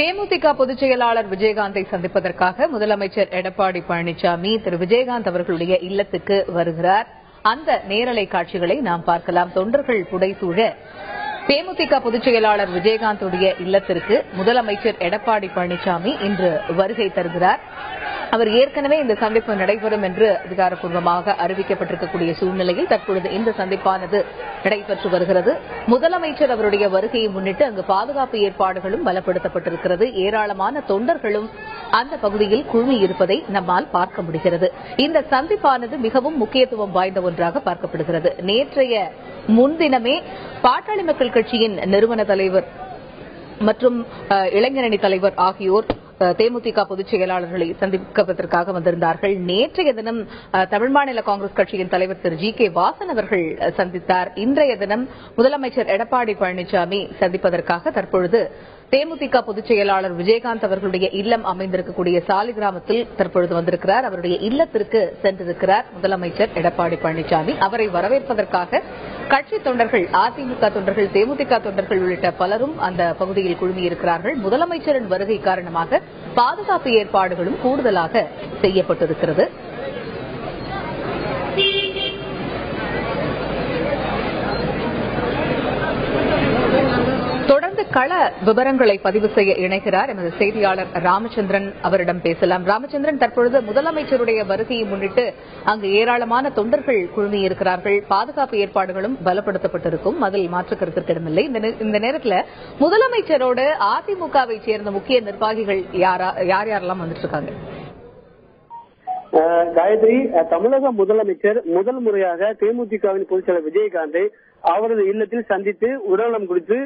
தேமுதிக பொதுச் செயலாளர் விஜயகாந்தை சந்திப்பதற்காக முதலமைச்சர் எடப்பாடி பழனிசாமி திரு விஜயகாந்த் அவர்களுடைய இல்லத்துக்கு வருகிறார். அந்த நேரலை காட்சிகளை நாம் பார்க்கலாம். தொண்டர்கள் புடைசூழ தேமுதிக பொதுச் செயலாளர் விஜயகாந்துடைய இல்லத்திற்கு முதலமைச்சர் எடப்பாடி பழனிசாமி இன்று வருகை தருகிறார். அவர் ஏற்கனவே இந்த சந்திப்பு நடைபெறும் என்று அதிகாரப்பூர்வமாக அறிவிக்கப்பட்டிருக்கக்கூடிய சூழ்நிலையில் தற்பொழுது இந்த சந்திப்பானது நடைபெற்று வருகிறது. முதலமைச்சர் அவருடைய வருகையை முன்னிட்டு அங்கு பாதுகாப்பு ஏற்பாடுகளும் பலப்படுத்தப்பட்டிருக்கிறது. ஏராளமான தொண்டர்களும் அந்த பகுதியில் குழுமியிருப்பதை நம்மால் பார்க்க முடிகிறது. இந்த சந்திப்பானது மிகவும் முக்கியத்துவம் வாய்ந்த ஒன்றாக பார்க்கப்படுகிறது. நேற்றைய முன்தினமே பாட்டாளி மக்கள் கட்சியின் நிறுவன தலைவர் மற்றும் இளைஞரணி தலைவர் ஆகியோர் தேமுதிக பொதுச் செயலாளர்களை சந்திப்பதற்காக வந்திருந்தார்கள். நேற்றைய தினம் தமிழ் மாநில காங்கிரஸ் கட்சியின் தலைவர் திரு ஜி கே வாசன் அவர்கள் சந்தித்தார். இன்றைய தினம் முதலமைச்சர் எடப்பாடி பழனிசாமி சந்திப்பதற்காக தற்பொழுது தேமுதிக பொதுச் செயலாளர் விஜயகாந்த் அவர்களுடைய இல்லம் அமைந்திருக்கக்கூடிய சாலி கிராமத்தில் தற்பொழுது வந்திருக்கிறார். அவருடைய இல்லத்திற்கு சென்றிருக்கிறார் முதலமைச்சர் எடப்பாடி பழனிசாமி. அவரை வரவேற்பதற்காக கட்சி தொண்டர்கள் அதிமுக தொண்டர்கள் தேமுதிக தொண்டர்கள் உள்ளிட்ட பலரும் அந்த பகுதியில் குழுமியிருக்கிறார்கள். முதலமைச்சரின் வருகை காரணமாக பாதுகாப்பு ஏற்பாடுகளும் கூடுதலாக செய்யப்பட்டிருக்கிறது. கள விவரங்களை பதிவு செய்ய இணைகிறார் எமது செய்தியாளர் ராமச்சந்திரன் அவரிடம் பேசலாம். ராமச்சந்திரன் தற்பொழுது முதலமைச்சருடைய வருகையை முன்னிட்டு அங்கு ஏராளமான தொண்டர்கள் குழுமியிருக்கிறார்கள். பாதுகாப்பு ஏற்பாடுகளும் பலப்படுத்தப்பட்டிருக்கும். அதில் மாற்று கருத்திற்கிடமில்லை இந்த இந்த நேரத்தில் முதலமைச்சரோடு அதிமுகவை சேர்ந்த முக்கிய நிர்வாகிகள் யாரா யார் யாரெல்லாம் வந்துட்டு இருக்காங்க காயத்ரி தமிழக முதலமைச்சர் முதல் முறையாக தேமுதிகவின் பொதுச்செயலர் விஜயகாந்தை அவரது இல்லத்தில் சந்தித்து உடல்நலம் குறித்து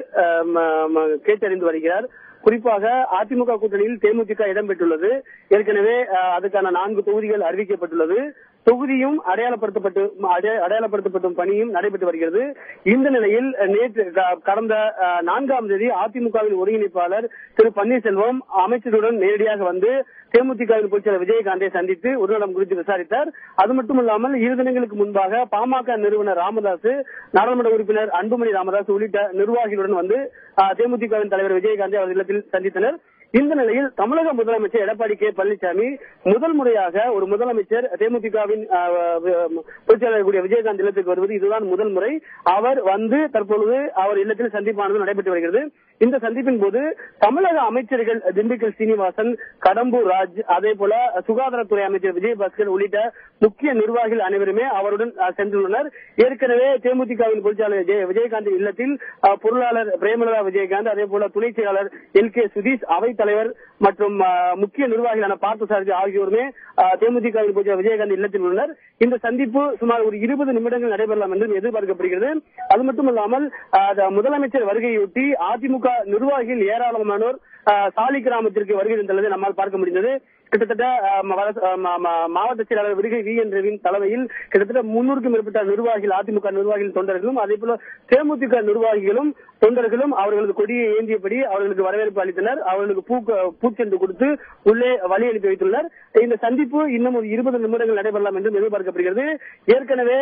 கேட்டறிந்து வருகிறார். குறிப்பாக அதிமுக கூட்டணியில் தேமுதிக இடம்பெற்றுள்ளது. ஏற்கனவே அதுக்கான நான்கு தொகுதிகள் அறிவிக்கப்பட்டுள்ளது. தொகுதியும் அடையாளப்படுத்தப்பட்டு அடையாளப்படுத்தப்படும் பணியும் நடைபெற்று வருகிறது. இந்த நிலையில் நேற்று கடந்த நான்காம் தேதி அதிமுகவின் ஒருங்கிணைப்பாளர் திரு பன்னீர்செல்வம் அமைச்சருடன் நேரடியாக வந்து தேமுதிகவின் பொதுச்செயலர் விஜயகாந்தை சந்தித்து உடல்நலம் குறித்து விசாரித்தார். அது மட்டுமல்லாமல் இரு தினங்களுக்கு முன்பாக பாமக நிறுவனர் ராமதாஸ் நாடாளுமன்ற உறுப்பினர் அன்புமணி ராமதாஸ் உள்ளிட்ட நிர்வாகிகளுடன் வந்து தேமுதிகவின் தலைவர் விஜயகாந்தை அவர் இல்லத்தில் சந்தித்தனர். இந்த நிலையில் தமிழக முதலமைச்சர் எடப்பாடி கே. பழனிசாமி முதல் முறையாக ஒரு முதலமைச்சர் தேமுதிகவின் பொதுச்செயலாளர் கூடிய விஜயகாந்த் இல்லத்துக்கு வருவது இதுதான் முதல் முறை. அவர் வந்து தற்பொழுது அவர் இல்லத்தில் சந்திப்பானது நடைபெற்று வருகிறது. இந்த சந்திப்பின் போது தமிழக அமைச்சர்கள் திண்டுக்கல் சீனிவாசன் கடம்பூர் ராஜ் அதே போல சுகாதாரத்துறை அமைச்சர் விஜயபாஸ்கர் உள்ளிட்ட முக்கிய நிர்வாகிகள் அனைவருமே அவருடன் சென்றுள்ளனர். ஏற்கனவே தேமுதிகவின் பொதுச்செயலாளர் விஜயகாந்த் இல்லத்தில் பொருளாளர் பிரேமலதா விஜயகாந்த் அதே போல துணை செயலாளர் எல் கே சுதீஷ் அவைத் தலைவர் மற்றும் முக்கிய நிர்வாகிகளான பார்த்தசாரதி ஆகியோருமே தேமுதிக தேமுதிகவின் விஜயகாந்த் இல்லத்தில் உள்ளனர். இந்த சந்திப்பு சுமார் ஒரு இருபது நிமிடங்கள் நடைபெறலாம் என்று எதிர்பார்க்கப்படுகிறது. அது மட்டுமல்லாமல் முதலமைச்சர் வருகையொட்டி அதிமுக நிர்வாகிகள் ஏராளமானோர் சாலி கிராமத்திற்கு வருகை தந்துள்ளதை நம்மால் பார்க்க முடிந்தது. கிட்டத்தட்ட மாவட்ட செயலாளர் விடுகை வி. என். ரவியின் தலைமையில் கிட்டத்தட்ட முன்னூறுக்கும் மேற்பட்ட நிர்வாகிகள் அதிமுக நிர்வாகிகள் தொண்டர்களும் அதே போல தேமுதிக நிர்வாகிகளும் தொண்டர்களும் அவர்களது கொடியை ஏந்தியபடி அவர்களுக்கு வரவேற்பு அளித்தனர். அவர்களுக்கு பூ என்று கொடுத்து உள்ளே வழி அனுப்பி வைத்துள்ளார் இந்த சந்திப்பு இன்னும் ஒரு இருபது நிமிடங்கள் நடைபெறலாம் என்றும் எதிர்பார்க்கப்படுகிறது. ஏற்கனவே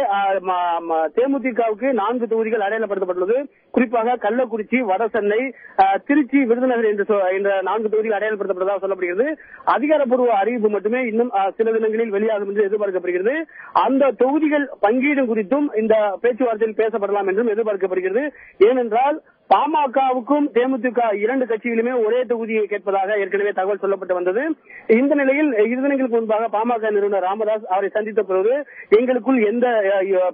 தேமுதிகவுக்கு நான்கு தொகுதிகள் அடையாளப்படுத்தப்பட்டுள்ளது. குறிப்பாக கள்ளக்குறிச்சி வடசென்னை திருச்சி விருதுநகர் என்று என்ற நான்கு தொகுதிகள் அடையாளப்படுத்தப்பட்டதாக சொல்லப்படுகிறது. அதிகாரப்பூர்வ அறிவிப்பு மட்டுமே இன்னும் சில தினங்களில் வெளியாகும் என்று எதிர்பார்க்கப்படுகிறது. அந்த தொகுதிகள் பங்கீடு குறித்தும் இந்த பேச்சுவார்த்தையில் பேசப்படலாம் என்றும் எதிர்பார்க்கப்படுகிறது. ஏனென்றால் பாமகவுக்கும் தேமுதிக இரண்டு கட்சிகளுமே ஒரே தொகுதியை கேட்பதாக ஏற்கனவே தகவல் சொல்லப்பட்டு வந்தது. இந்த நிலையில் இரு தினங்களுக்கு முன்பாக பாமக நிறுவனர் ராமதாஸ் அவரை சந்தித்த பிறகு எங்களுக்குள் எந்த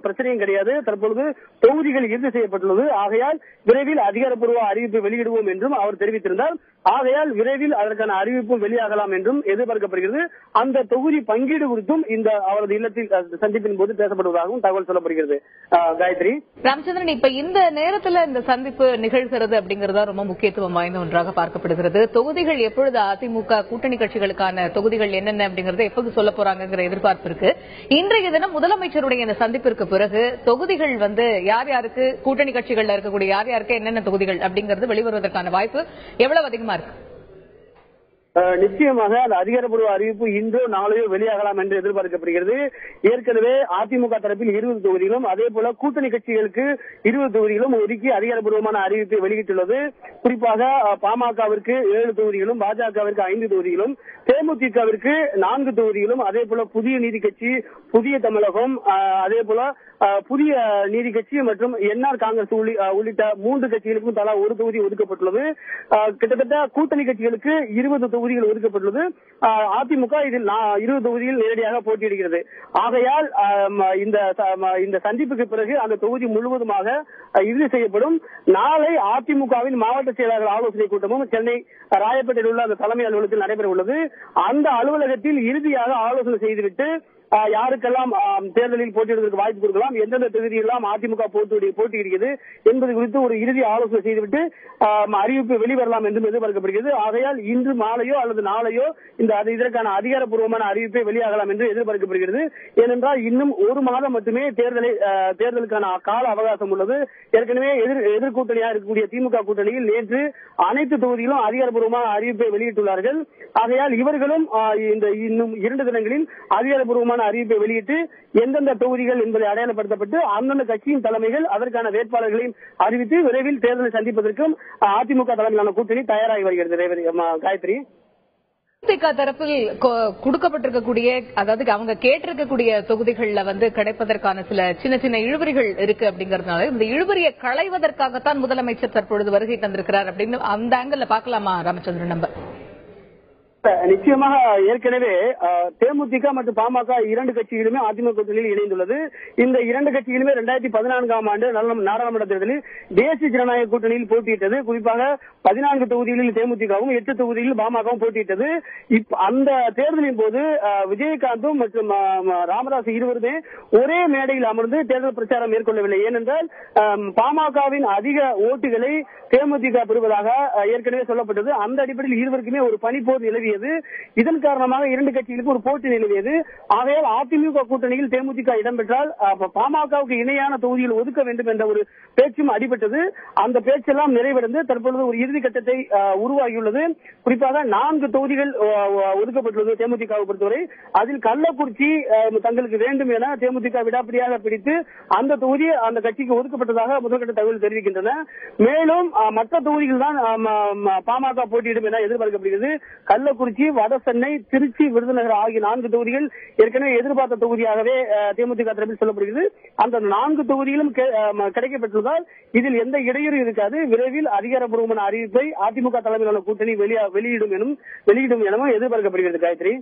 பிரச்சனையும் கிடையாது. தற்பொழுது தொகுதிகள் இறுதி செய்யப்பட்டுள்ளது. ஆகையால் விரைவில் அதிகாரப்பூர்வ அறிவிப்பு வெளியிடுவோம் என்றும் அவர் தெரிவித்திருந்தார். ஆகையால் விரைவில் அதற்கான அறிவிப்பும் வெளியாகலாம் என்றும் எதிர்பார்க்கப்படுகிறது. அந்த தொகுதி பங்கீடு குறித்தும் இந்த அவரது இல்லத்தில் சந்திப்பின் போது பேசப்படுவதாகவும் தகவல் சொல்லப்படுகிறது. காயத்ரி. ராமச்சந்திரன் இப்ப இந்த நேரத்தில் இந்த சந்திப்பு நிகழ்கிறது அப்படிங்கறதா ரொம்ப முக்கியத்துவம் வாய்ந்த ஒன்றாக பார்க்கப்படுகிறது. தொகுதிகள் எப்பொழுது அதிமுக கூட்டணி கட்சிகளுக்கான தொகுதிகள் என்னென்ன அப்படிங்கறத எப்போது சொல்ல போறாங்கிற எதிர்பார்ப்பு இருக்கு. இன்றைய தினம் முதலமைச்சருடைய இந்த சந்திப்பிற்கு பிறகு தொகுதிகள் வந்து யார் யாருக்கு கூட்டணி கட்சிகள்ல இருக்கக்கூடிய யார் யாருக்கு என்னென்ன தொகுதிகள் அப்படிங்கிறது வெளிவருவதற்கான வாய்ப்பு எவ்வளவு அதிகமா இருக்கு? நிச்சயமாக அந்த அதிகாரப்பூர்வ அறிவிப்பு இன்றோ நாளையோ வெளியாகலாம் என்று எதிர்பார்க்கப்படுகிறது. ஏற்கனவே அதிமுக தரப்பில் இருபது தொகுதிகளும் அதே போல கூட்டணி கட்சிகளுக்கு இருபது தொகுதிகளும் ஒதுக்கி அதிகாரப்பூர்வமான அறிவிப்பை வெளியிட்டுள்ளது. குறிப்பாக பாமகவிற்கு ஏழு தொகுதிகளும் பாஜகவிற்கு ஐந்து தொகுதிகளும் தேமுதிகவிற்கு நான்கு தொகுதிகளும் அதே போல புதிய நீதி கட்சி புதிய தமிழகம் அதே போல புதிய நீதி கட்சி மற்றும் என்ஆர் காங்கிரஸ் உள்ளிட்ட மூன்று கட்சிகளுக்கும் தலா ஒரு தொகுதி ஒதுக்கப்பட்டுள்ளது. கிட்டத்தட்ட கூட்டணி கட்சிகளுக்கு இருபது தொகுதிகள் ஒதுக்கப்பட்டுள்ளது. அதிமுக இதில் இருபது தொகுதியில் நேரடியாக போட்டியிடுகிறது. ஆகையால் இந்த இந்த சந்திப்புக்கு பிறகு அந்த தொகுதி முழுவதுமாக இறுதி செய்யப்படும். நாளை அதிமுகவின் மாவட்ட செயலாளர் ஆலோசனை கூட்டமும் சென்னை ராயப்பேட்டையில் உள்ள அந்த தலைமை அலுவலகத்தில் நடைபெற உள்ளது அந்த அலுவலகத்தில் இறுதியாக ஆலோசனை செய்துவிட்டு யாருக்கெல்லாம் தேர்தலில் போட்டியிடுவதற்கு வாய்ப்பு கொடுக்கலாம் எந்தெந்த தொகுதியெல்லாம் அதிமுக போட்டி போட்டியிடுகிறது என்பது குறித்து ஒரு இறுதி ஆலோசனை செய்துவிட்டு அறிவிப்பு வெளிவரலாம் என்றும் எதிர்பார்க்கப்படுகிறது. ஆகையால் இன்று மாலையோ அல்லது நாளையோ இந்த இதற்கான அதிகாரப்பூர்வமான அறிவிப்பை வெளியாகலாம் என்று எதிர்பார்க்கப்படுகிறது. ஏனென்றால் இன்னும் ஒரு மாதம் மட்டுமே தேர்தலை ஆஹ், தேர்தலுக்கான கால அவகாசம் உள்ளது. ஏற்கனவே எதிர் எதிர்கூட்டணியாக இருக்கக்கூடிய திமுக கூட்டணியில் நேற்று அனைத்து தொகுதியிலும் அதிகாரப்பூர்வமான அறிவிப்பை வெளியிட்டுள்ளார்கள். ஆகையால் இவர்களும் ஆஹ், இந்த இன்னும் இரண்டு தினங்களில் அதிகாரப்பூர்வமான அறிவிப்பை வெளியிட்டு எந்தெந்த தொகுதிகள் என்பதை அடையாளப்படுத்தப்பட்டு அந்தந்த கட்சியின் தலைமைகள் அதற்கான வேட்பாளர்களையும் அறிவித்து விரைவில் தேர்தலை சந்திப்பதற்கும் அதிமுக தலைமையிலான கூட்டணி தயாராகி வருகிறது. ரேவதி காயத்ரி? திமுக தரப்பில் கொடுக்கப்பட்டிருக்கக்கூடிய அதாவது அவங்க கேட்டிருக்கக்கூடிய தொகுதிகள்ல வந்து கிடைப்பதற்கான சில சின்ன சின்ன இழுபறிகள் இருக்கு அப்படிங்கறதுனால இந்த இழுபறியை களைவதற்காகத்தான் முதலமைச்சர் தற்பொழுது வருகை தந்திருக்கிறார் அப்படின்னு அந்த ஆங்கிள் பார்க்கலாமா ராமச்சந்திரன் நம்பர் நிச்சயமாக ஏற்கனவே தேமுதிக மற்றும் பாமக இரண்டு கட்சிகளுமே அதிமுக கூட்டணியில் இணைந்துள்ளது. இந்த இரண்டு கட்சிகளுமே இரண்டாயிரத்தி பதினான்காம் ஆண்டு நாடாளுமன்ற- தேர்தலில் தேசிய ஜனநாயக கூட்டணியில் போட்டியிட்டது. குறிப்பாக பதினான்கு தொகுதிகளில் தேமுதிகவும் எட்டு தொகுதிகளில் பாமகவும் போட்டியிட்டது. இப்ப அந்த தேர்தலின் போது விஜயகாந்தும் மற்றும் ராமதாஸ் இருவருமே ஒரே மேடையில் அமர்ந்து தேர்தல் பிரச்சாரம் மேற்கொள்ளவில்லை. ஏனென்றால் பாமகவின் அதிக ஓட்டுகளை தேமுதிக பெறுவதாக ஏற்கனவே சொல்லப்பட்டது. அந்த அடிப்படையில் இருவருக்குமே ஒரு பனிப்போர் நிலவியது. இதன் காரணமாக இரண்டு கட்சிகளுக்கு ஒரு போட்டி நிலவியது. ஆகையால் அதிமுக கூட்டணியில் தேமுதிக இடம்பெற்றால் பாமகவுக்கு இணையான தொகுதியில் ஒதுக்க வேண்டும் என்ற ஒரு பேச்சும் அடிபட்டது. அந்த பேச்செல்லாம் நிறைவடைந்து தற்பொழுது ஒரு இறுதி கட்டத்தை உருவாகியுள்ளது. குறிப்பாக நான்கு தொகுதிகள் ஒதுக்கப்பட்டுள்ளது தேமுதிகவை பொறுத்தவரை. அதில் கள்ளக்குறிச்சி தங்களுக்கு வேண்டும் என தேமுதிக விடாப்பிடியாக பிடித்து அந்த தொகுதி அந்த கட்சிக்கு ஒதுக்கப்பட்டதாக முதல்கட்ட தகவல் தெரிவிக்கின்றன. மேலும் மற்ற தொகுதிகள் தான் பாமக போட்டியிடும் என எதிர்பார்க்கப்படுகிறது. கள்ளக்குறிச்சி வட சென்னை திருச்சி விருதுநகர் ஆகிய நான்கு தொகுதிகள் ஏற்கனவே எதிர்பார்த்த தொகுதியாகவே தேமுதிக தரப்பில் சொல்லப்படுகிறது. அந்த நான்கு தொகுதிகளும் கிடைக்கப்பெற்றுள்ளதால் இதில் எந்த இடையூறு இருக்காது. விரைவில் அதிகாரப்பூர்வமான அறிவிப்பை அதிமுக தலைமையிலான கூட்டணி வெளியிடும் எனும் வெளியிடும் எனவும் எதிர்பார்க்கப்படுகிறது காயத்ரி.